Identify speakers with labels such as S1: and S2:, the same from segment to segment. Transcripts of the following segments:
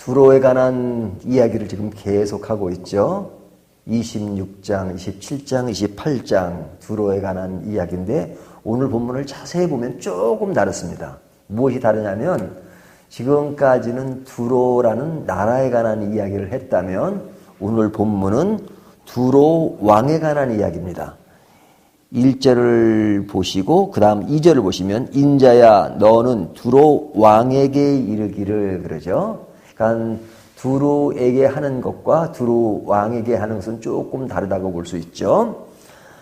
S1: 두로에 관한 이야기를 지금 계속하고 있죠. 26장, 27장, 28장 두로에 관한 이야기인데 오늘 본문을 자세히 보면 조금 다릅니다. 무엇이 다르냐면 지금까지는 두로라는 나라에 관한 이야기를 했다면 오늘 본문은 두로 왕에 관한 이야기입니다. 1절을 보시고 그 다음 2절을 보시면 인자야 너는 두로 왕에게 이르기를 그러죠. 그러니까 두로에게 하는 것과 두로 왕에게 하는 것은 조금 다르다고 볼 수 있죠.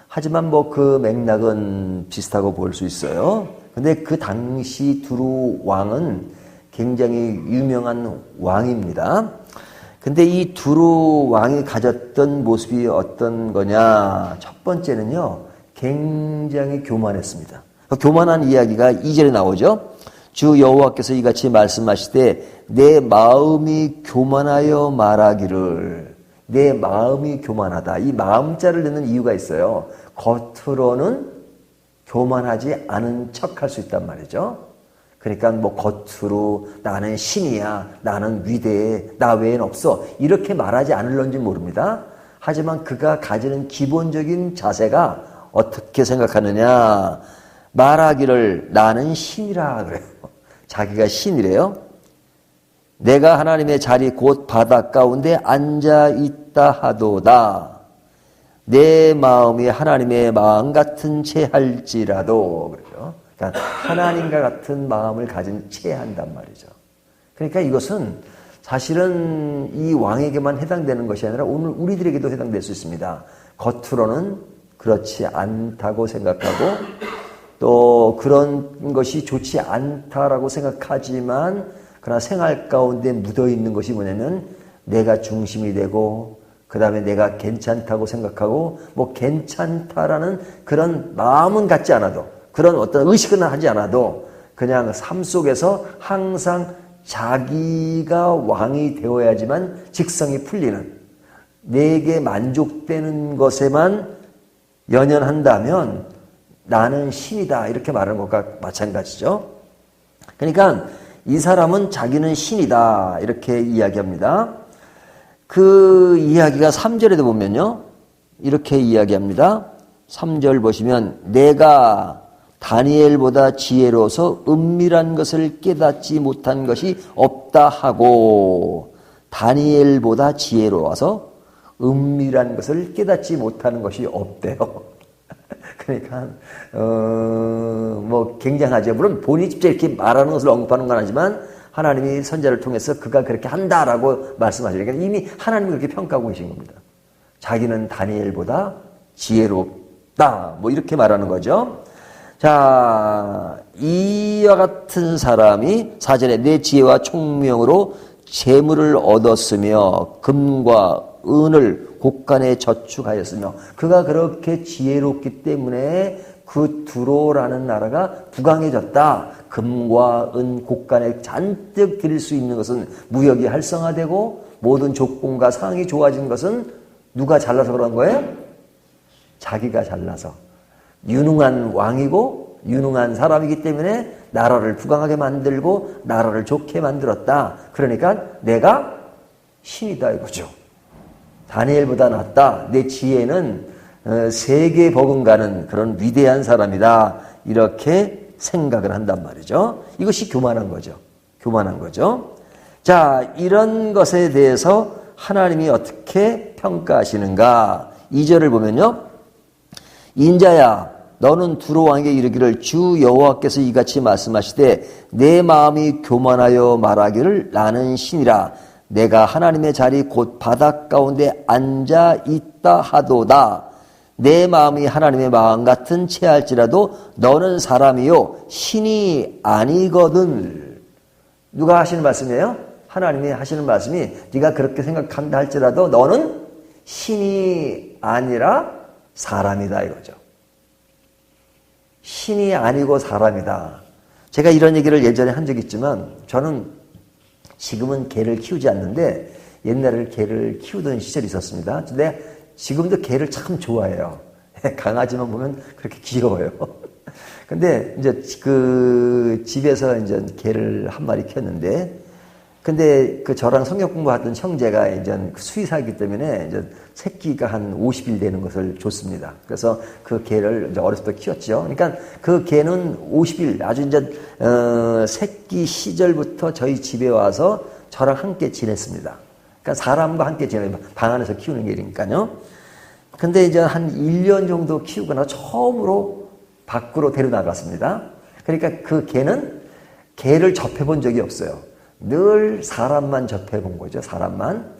S1: 하지만 뭐 그 맥락은 비슷하고 볼 수 있어요. 근데 그 당시 두로 왕은 굉장히 유명한 왕입니다. 근데 이 두루 왕이 가졌던 모습이 어떤 거냐? 첫 번째는요, 굉장히 교만했습니다. 그 교만한 이야기가 이절에 나오죠. 주 여호와께서 이같이 말씀하시되 내 마음이 교만하여 말하기를 내 마음이 교만하다. 이 마음자를 넣는 이유가 있어요. 겉으로는 교만하지 않은 척 할 수 있단 말이죠. 그러니까 뭐 겉으로 나는 신이야, 나는 위대해, 나 외엔 없어. 이렇게 말하지 않을런지 모릅니다. 하지만 그가 가지는 기본적인 자세가 어떻게 생각하느냐. 말하기를 나는 신이라 그래요. 자기가 신이래요. 내가 하나님의 자리 곧 바다 가운데 앉아 있다 하도다. 내 마음이 하나님의 마음 같은 채 할지라도 그래요. 그러니까 하나님과 같은 마음을 가진 채 한단 말이죠. 그러니까 이것은 사실은 이 왕에게만 해당되는 것이 아니라 오늘 우리들에게도 해당될 수 있습니다. 겉으로는 그렇지 않다고 생각하고 또 그런 것이 좋지 않다라고 생각하지만 그러나 생활 가운데 묻어 있는 것이 뭐냐면 내가 중심이 되고 그 다음에 내가 괜찮다고 생각하고 뭐 괜찮다라는 그런 마음은 갖지 않아도 그런 어떤 의식은 하지 않아도 그냥 삶 속에서 항상 자기가 왕이 되어야지만 직성이 풀리는 내게 만족되는 것에만 연연한다면 나는 신이다 이렇게 말하는 것과 마찬가지죠. 그러니까 이 사람은 자기는 신이다 이렇게 이야기합니다. 그 이야기가 3절에도 보면요. 이렇게 이야기합니다. 3절 보시면 내가 다니엘보다 지혜로서 은밀한 것을 깨닫지 못한 것이 없다 하고 다니엘보다 지혜로워서 은밀한 것을 깨닫지 못하는 것이 없대요. 그러니까 어 뭐 굉장하죠. 물론 본인이 직접 이렇게 말하는 것을 언급하는 건 아니지만 하나님이 선자를 통해서 그가 그렇게 한다라고 말씀하시니까 이미 하나님이 그렇게 평가하고 계신 겁니다. 자기는 다니엘보다 지혜롭다. 뭐 이렇게 말하는 거죠. 자, 이와 같은 사람이 사전에 내 지혜와 총명으로 재물을 얻었으며 금과 은을 곳간에 저축하였으며 그가 그렇게 지혜롭기 때문에 그 두로라는 나라가 부강해졌다. 금과 은 곳간에 잔뜩 드릴 수 있는 것은 무역이 활성화되고 모든 조건과 상황이 좋아진 것은 누가 잘나서 그런 거예요? 자기가 잘나서. 유능한 왕이고 유능한 사람이기 때문에 나라를 부강하게 만들고 나라를 좋게 만들었다. 그러니까 내가 신이다 이거죠. 다니엘보다 낫다. 내 지혜는 어, 세계 버금가는 그런 위대한 사람이다. 이렇게 생각을 한단 말이죠. 이것이 교만한 거죠. 교만한 거죠. 자, 이런 것에 대해서 하나님이 어떻게 평가하시는가? 2절을 보면요. 인자야 너는 두로 왕에게 이르기를 주 여호와께서 이같이 말씀하시되 내 마음이 교만하여 말하기를 나는 신이라 내가 하나님의 자리 곧 바닷 가운데 앉아 있다 하도다 내 마음이 하나님의 마음 같은 채할지라도 너는 사람이요 신이 아니거든 누가 하시는 말씀이에요? 하나님이 하시는 말씀이 네가 그렇게 생각한다 할지라도 너는 신이 아니라 사람이다 이거죠. 신이 아니고 사람이다. 제가 이런 얘기를 예전에 한 적이 있지만 저는 지금은 개를 키우지 않는데 옛날에 개를 키우던 시절이 있었습니다. 근데 지금도 개를 참 좋아해요. 강아지만 보면 그렇게 귀여워요. 근데 이제 그 집에서 이제 개를 한 마리 키웠는데 근데 그 저랑 성경 공부하던 형제가 이제 수의사이기 때문에 이제 새끼가 한 50일 되는 것을 줬습니다. 그래서 그 개를 이제 어렸을 때 키웠죠. 그러니까 그 개는 50일 아주 이제 어, 새끼 시절부터 저희 집에 와서 저랑 함께 지냈습니다. 그러니까 사람과 함께 지내는 방 안에서 키우는 개니까요. 근데 이제 한 1년 정도 키우고 나 처음으로 밖으로 데려 나갔습니다. 그러니까 그 개는 개를 접해본 적이 없어요. 늘 사람만 접해본 거죠. 사람만.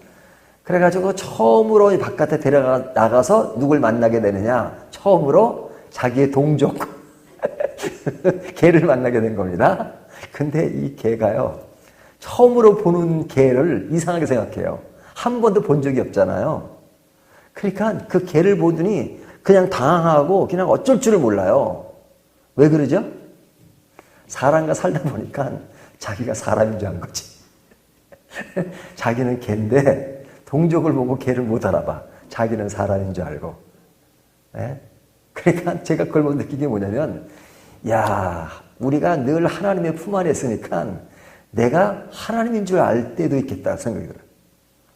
S1: 그래가지고 처음으로 바깥에 데려가 나가서 누굴 만나게 되느냐? 처음으로 자기의 동족 개를 만나게 된 겁니다. 근데 이 개가요. 처음으로 보는 개를 이상하게 생각해요. 한 번도 본 적이 없잖아요. 그러니까 그 개를 보더니 그냥 당황하고 그냥 어쩔 줄을 몰라요. 왜 그러죠? 사람과 살다 보니까 자기가 사람인 줄 안 거지. 자기는 개인데 동족을 보고 개를 못 알아봐. 자기는 사람인 줄 알고. 네? 그러니까 제가 그걸 못 느낀 게 뭐냐면, 야, 우리가 늘 하나님의 품 안에 있으니까 내가 하나님인 줄 알 때도 있겠다 생각이 들어요.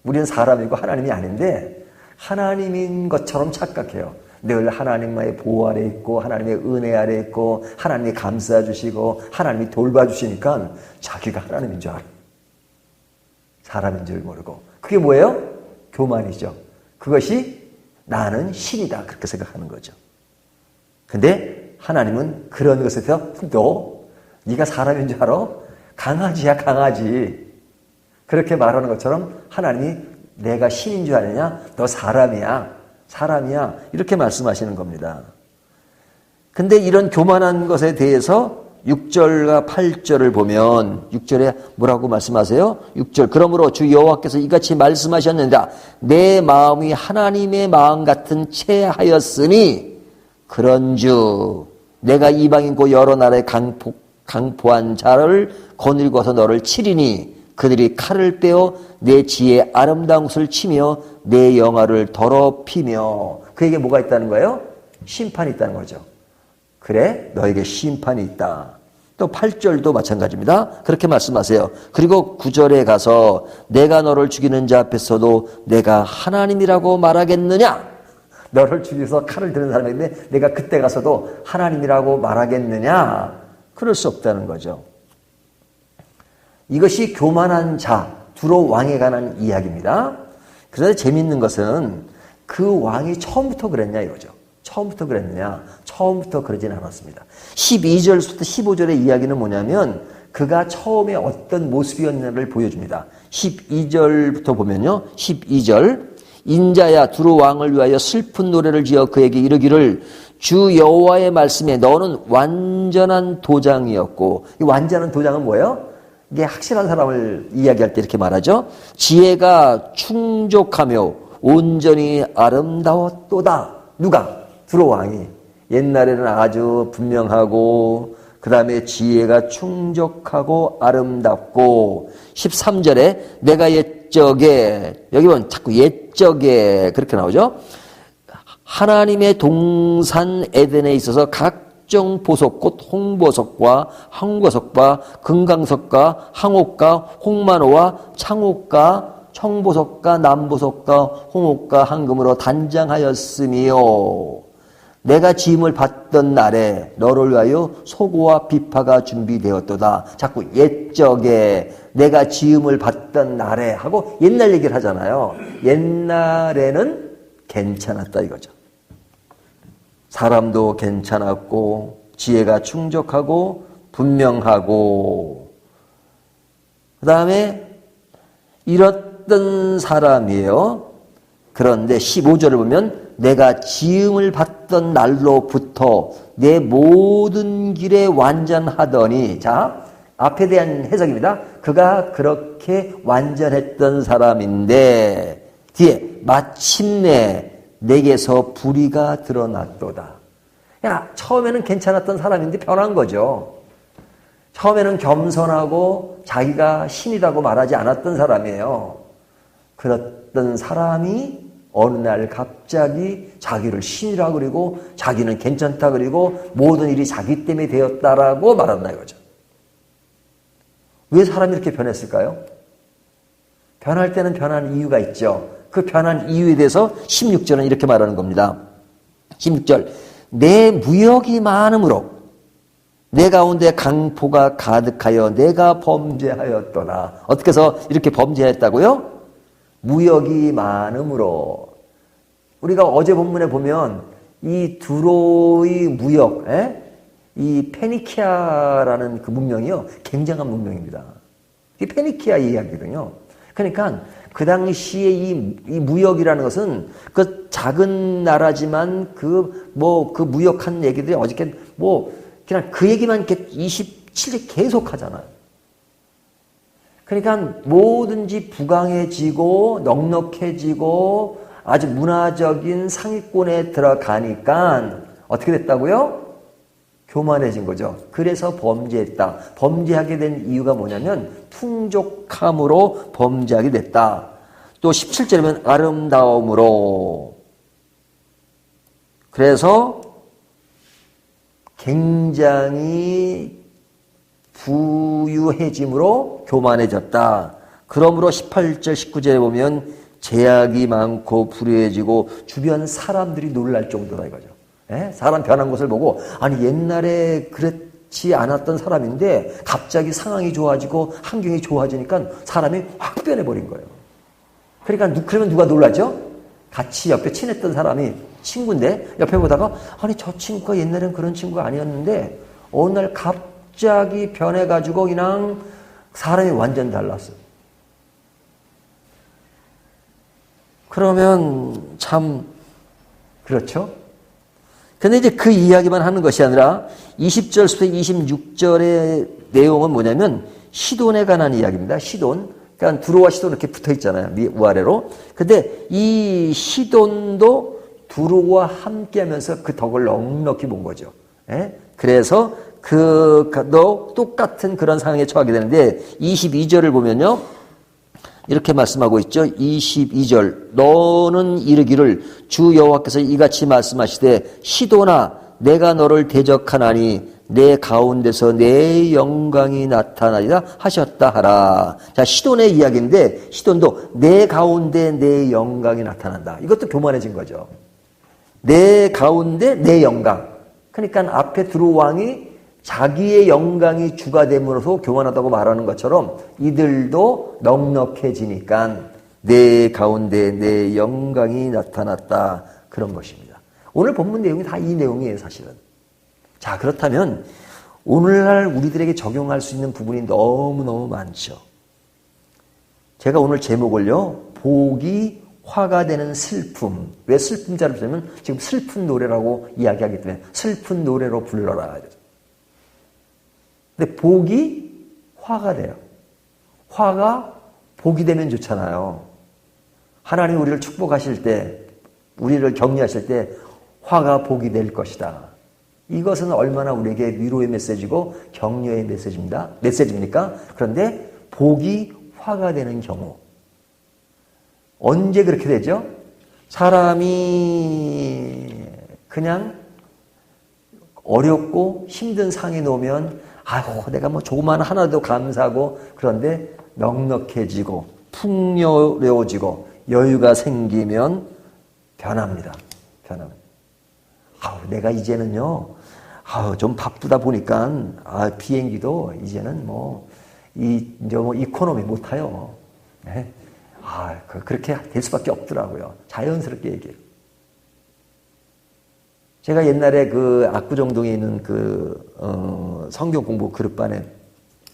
S1: 우리는 사람이고 하나님이 아닌데 하나님인 것처럼 착각해요. 늘 하나님의 보호 아래 있고 하나님의 은혜 아래 있고 하나님이 감싸 주시고 하나님이 돌봐 주시니까 자기가 하나님인 줄 알아. 사람인 줄 모르고. 그게 뭐예요? 교만이죠. 그것이 나는 신이다. 그렇게 생각하는 거죠. 근데 하나님은 그런 것에 대해서 너 네가 사람인 줄 알아? 강아지야 강아지. 그렇게 말하는 것처럼 하나님이 내가 신인 줄 아느냐? 너 사람이야. 사람이야. 이렇게 말씀하시는 겁니다. 근데 이런 교만한 것에 대해서 6절과 8절을 보면 6절에 뭐라고 말씀하세요? 6절 그러므로 주 여호와께서 이같이 말씀하셨는데 내 마음이 하나님의 마음 같은 채하였으니 그런주 내가 이방인고 여러 나라의 강포, 강포한 자를 거닐고서 너를 치리니 그들이 칼을 빼어 내 지혜의 아름다운 것을 치며 내 영화를 더럽히며 그에게 뭐가 있다는 거예요? 심판이 있다는 거죠. 그래 너에게 심판이 있다. 또 8절도 마찬가지입니다. 그렇게 말씀하세요. 그리고 9절에 가서 내가 너를 죽이는 자 앞에서도 내가 하나님이라고 말하겠느냐? 너를 죽여서 칼을 드는 사람인데 내가 그때 가서도 하나님이라고 말하겠느냐? 그럴 수 없다는 거죠. 이것이 교만한 자, 두로 왕에 관한 이야기입니다. 그런데 재밌는 것은 그 왕이 처음부터 그랬냐 이거죠. 처음부터 그랬느냐? 처음부터 그러진 않았습니다. 12절부터 15절의 이야기는 뭐냐면 그가 처음에 어떤 모습이었냐를 보여줍니다. 12절부터 보면요. 12절 인자야 두로 왕을 위하여 슬픈 노래를 지어 그에게 이르기를 주 여호와의 말씀에 너는 완전한 도장이었고 이 완전한 도장은 뭐예요? 이게 확실한 사람을 이야기할 때 이렇게 말하죠. 지혜가 충족하며 온전히 아름다웠도다. 누가? 두로 왕이. 옛날에는 아주 분명하고 그 다음에 지혜가 충족하고 아름답고 13절에 내가 옛적에 여기 보면 자꾸 옛적에 그렇게 나오죠. 하나님의 동산 에덴에 있어서 각 종 보석꽃 홍보석과 황보석과 금강석과 항옥과 홍만호와 창옥과 청보석과 남보석과 홍옥과 황금으로 단장하였으며 내가 짐을 받던 날에 너를 위하여 소고와 비파가 준비되었도다. 자꾸 옛적에 내가 지음을 받던 날에 하고 옛날 얘기를 하잖아요. 옛날에는 괜찮았다 이거죠. 사람도 괜찮았고 지혜가 충족하고 분명하고 그 다음에 이렇던 사람이에요. 그런데 15절을 보면 내가 지음을 받던 날로부터 내 모든 길에 완전하더니 자 앞에 대한 해석입니다. 그가 그렇게 완전했던 사람인데 뒤에 마침내 내게서 불의가 드러났도다. 야 처음에는 괜찮았던 사람인데 변한 거죠. 처음에는 겸손하고 자기가 신이라고 말하지 않았던 사람이에요. 그랬던 사람이 어느 날 갑자기 자기를 신이라 그리고 자기는 괜찮다 그리고 모든 일이 자기 때문에 되었다라고 말한다 이거죠. 왜 사람이 이렇게 변했을까요? 변할 때는 변하는 이유가 있죠. 그 변한 이유에 대해서 16절은 이렇게 말하는 겁니다. 16절. 내 무역이 많으므로 내 가운데 강포가 가득하여 내가 범죄하였더라. 어떻게 해서 이렇게 범죄했다고요? 무역이 많으므로. 우리가 어제 본문에 보면 이 두로의 무역, 에? 이 페니키아라는 그 문명이요. 굉장한 문명입니다. 이 페니키아 이야기거든요. 그러니까 그 당시에 이, 이 무역이라는 것은 그 작은 나라지만 그 뭐 그 무역한 얘기들이 어저께 뭐 그냥 그 얘기만 이렇게 27일 계속 하잖아요. 그러니까 뭐든지 부강해지고 넉넉해지고 아주 문화적인 상위권에 들어가니까 어떻게 됐다고요? 교만해진 거죠. 그래서 범죄했다. 범죄하게 된 이유가 뭐냐면 풍족함으로 범죄하게 됐다. 또 17절이면 아름다움으로. 그래서 굉장히 부유해짐으로 교만해졌다. 그러므로 18절, 19절에 보면 제약이 많고 불유해지고 주변 사람들이 놀랄 정도다 이거죠. 예? 사람 변한 것을 보고 아니 옛날에 그렇지 않았던 사람인데 갑자기 상황이 좋아지고 환경이 좋아지니까 사람이 확 변해버린 거예요. 그러니까 그러면 누가 놀라죠? 같이 옆에 친했던 사람이 친구인데 옆에 보다가 아니 저 친구가 옛날엔 그런 친구가 아니었는데 어느 날 갑자기 변해가지고 그냥 사람이 완전 달랐어요. 그러면 참 그렇죠? 근데 이제 그 이야기만 하는 것이 아니라 20절부터 26절의 내용은 뭐냐면 시돈에 관한 이야기입니다. 시돈. 그러니까 두로와 시돈 이렇게 붙어 있잖아요. 위아래로. 근데 이 시돈도 두로와 함께 하면서 그 덕을 넉넉히 본 거죠. 예? 그래서 그도 똑같은 그런 상황에 처하게 되는데 22절을 보면요. 이렇게 말씀하고 있죠. 22절. 너는 이르기를 주 여호와께서 이같이 말씀하시되 시도나 내가 너를 대적하나니 내 가운데서 내 영광이 나타나리라 하셨다 하라. 자, 시돈의 이야기인데 시돈도 내 가운데 내 영광이 나타난다. 이것도 교만해진 거죠. 내 가운데 내 영광. 그러니까 앞에 두루 왕이 자기의 영광이 주가 됨으로써 교만하다고 말하는 것처럼 이들도 넉넉해지니까 내 가운데 내 영광이 나타났다. 그런 것입니다. 오늘 본문 내용이 다 이 내용이에요, 사실은. 자, 그렇다면 오늘날 우리들에게 적용할 수 있는 부분이 너무너무 많죠. 제가 오늘 제목을요, 복이 화가 되는 슬픔. 왜 슬픔 자를 쓰냐면 지금 슬픈 노래라고 이야기하기 때문에 슬픈 노래로 불러라. 근데 복이 화가 돼요. 화가 복이 되면 좋잖아요. 하나님 우리를 축복하실 때, 우리를 격려하실 때 화가 복이 될 것이다. 이것은 얼마나 우리에게 위로의 메시지고 격려의 메시지입니다. 메시지입니까? 그런데 복이 화가 되는 경우 언제 그렇게 되죠? 사람이 그냥 어렵고 힘든 상에 놓으면 아유 내가 뭐 조그만 하나도 감사하고 그런데 넉넉해지고 풍요로워지고 여유가 생기면 변합니다. 변합니다. 아우 내가 이제는요 아우 좀 바쁘다 보니까 아 비행기도 이제는 뭐 이 이제 뭐 이코노미 못 타요. 네? 아, 그, 그렇게 될 수밖에 없더라고요. 자연스럽게 얘기해요. 제가 옛날에 그 압구정동에 있는 그, 어, 성경 공부 그룹반에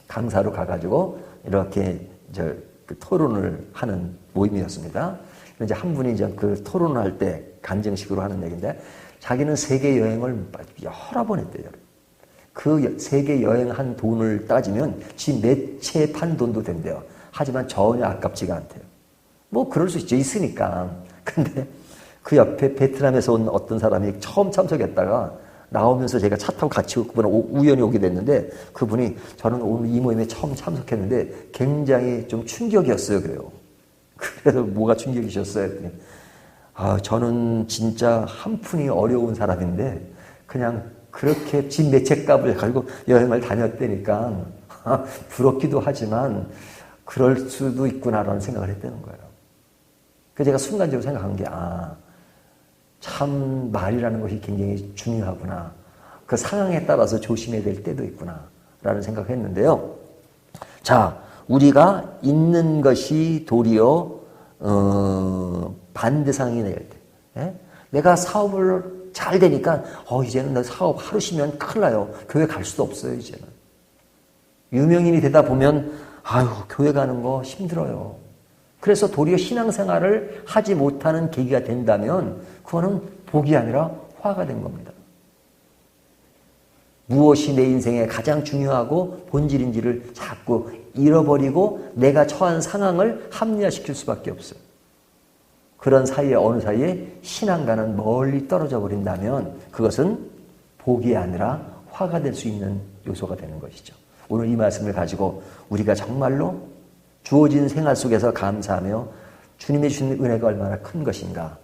S1: 강사로 가가지고 이렇게 저, 그 토론을 하는 모임이었습니다. 이제 한 분이 이제 그 토론을 할때 간증식으로 하는 얘기인데 자기는 세계 여행을 여러 번 했대요. 그 세계 여행한 돈을 따지면 지몇채 판 돈도 된대요. 하지만 전혀 아깝지가 않대요. 뭐 그럴 수 있죠. 있으니까. 근데 그 옆에 베트남에서 온 어떤 사람이 처음 참석했다가 나오면서 제가 차 타고 같이 그분을 우연히 오게 됐는데 그분이 저는 오늘 이 모임에 처음 참석했는데 굉장히 좀 충격이었어요. 그래요. 그래서 뭐가 충격이셨어요? 아, 저는 진짜 한 푼이 어려운 사람인데 그냥 그렇게 집매채 값을 가지고 여행을 다녔다니까 부럽기도 하지만 그럴 수도 있구나라는 생각을 했다는 거예요. 그 제가 순간적으로 생각한 게, 아, 참 말이라는 것이 굉장히 중요하구나. 그 상황에 따라서 조심해야 될 때도 있구나. 라는 생각을 했는데요. 자, 우리가 있는 것이 도리어, 어, 반대상이 될 때. 예? 내가 사업을 잘 되니까, 어, 이제는 나 사업 하루 쉬면 큰일 나요. 교회 갈 수도 없어요, 이제는. 유명인이 되다 보면, 아유, 교회 가는 거 힘들어요. 그래서 도리어 신앙생활을 하지 못하는 계기가 된다면, 그거는 복이 아니라 화가 된 겁니다. 무엇이 내 인생에 가장 중요하고 본질인지를 자꾸 잃어버리고 내가 처한 상황을 합리화시킬 수밖에 없어요. 그런 사이에 어느 사이에 신앙과는 멀리 떨어져 버린다면 그것은 복이 아니라 화가 될 수 있는 요소가 되는 것이죠. 오늘 이 말씀을 가지고 우리가 정말로 주어진 생활 속에서 감사하며 주님의 주신 은혜가 얼마나 큰 것인가.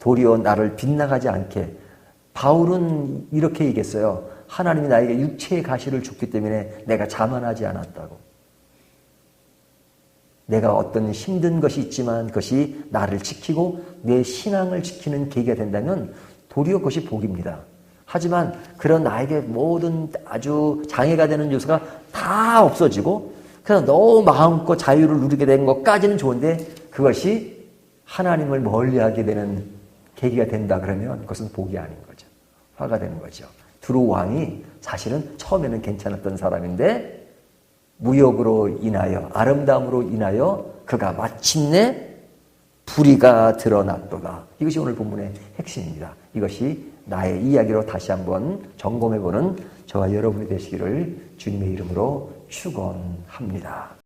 S1: 도리어 나를 빗나가지 않게 바울은 이렇게 얘기했어요. 하나님이 나에게 육체의 가시를 줬기 때문에 내가 자만하지 않았다고. 내가 어떤 힘든 것이 있지만 그것이 나를 지키고 내 신앙을 지키는 계기가 된다면 도리어 그것이 복입니다. 하지만 그런 나에게 모든 아주 장애가 되는 요소가 다 없어지고 그냥 너무 마음껏 자유를 누리게 된 것까지는 좋은데 그것이 하나님을 멀리하게 되는 계기가 된다 그러면 그것은 복이 아닌 거죠. 화가 되는 거죠. 두루 왕이 사실은 처음에는 괜찮았던 사람인데 무역으로 인하여 아름다움으로 인하여 그가 마침내 불의가 드러났도다. 이것이 오늘 본문의 핵심입니다. 이것이 나의 이야기로 다시 한번 점검해보는 저와 여러분이 되시기를 주님의 이름으로 축원합니다.